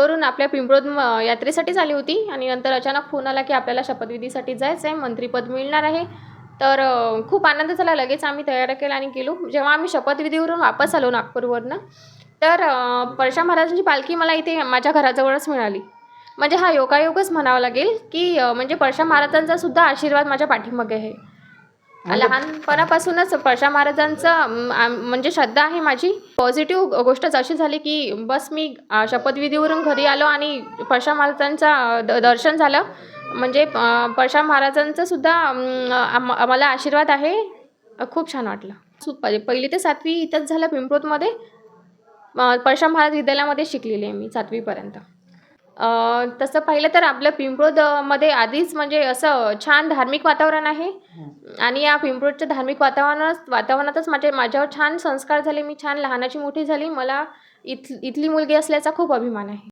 करून आपल्या पिंपळोद यात्रेसाठीच आली होती. आणि नंतर अचानक फोन आला की आपल्याला शपथविधीसाठी जायचं आहे मंत्रीपद मिळणार आहे. तर खूप आनंद झाला. लगेच आम्ही तयार केला आणि गेलो. जेव्हा आम्ही शपथविधीवरून वापस आलो नागपूरवरनं तर परशा महाराजांची पालखी मला इथे माझ्या घराजवळच मिळाली. म्हणजे हा योगायोगच म्हणावा लागेल की म्हणजे परशा महाराजांचा सुद्धा आशीर्वाद माझ्या पाठीमागे आहे. लहानपणापासूनच परशा महाराजांचं आम- म्हणजे श्रद्धा आहे माझी. पॉझिटिव्ह गोष्टच अशी झाली की बस मी अ, शपथविधीवरून घरी आलो आणि परशा महाराजांचा अ, द दर्शन झालं. म्हणजे अ, परशा महाराजांचं सुद्धा अम, आम- आम्हाला आशीर्वाद आहे. अ, खूप छान वाटलं. सु पहिली ते सातवी इथंच झालं पिंपरोतमध्ये अ, परशा महाराज विद्यालयामध्ये शिकलेली आहे मी सातवीपर्यंत. तसं पाहिलं तर आपलं पिंपरोद अ, मध्ये आधीच म्हणजे असं छान धार्मिक वातावरण आहे. आणि या पिंपरोडच्या धार्मिक वातावरणात वातावरणातच माझे माझ्यावर छान संस्कार झाले. मी छान लहानाची मोठी झाली. मला इथ इथली मुलगी असल्याचा खूप अभिमान आहे.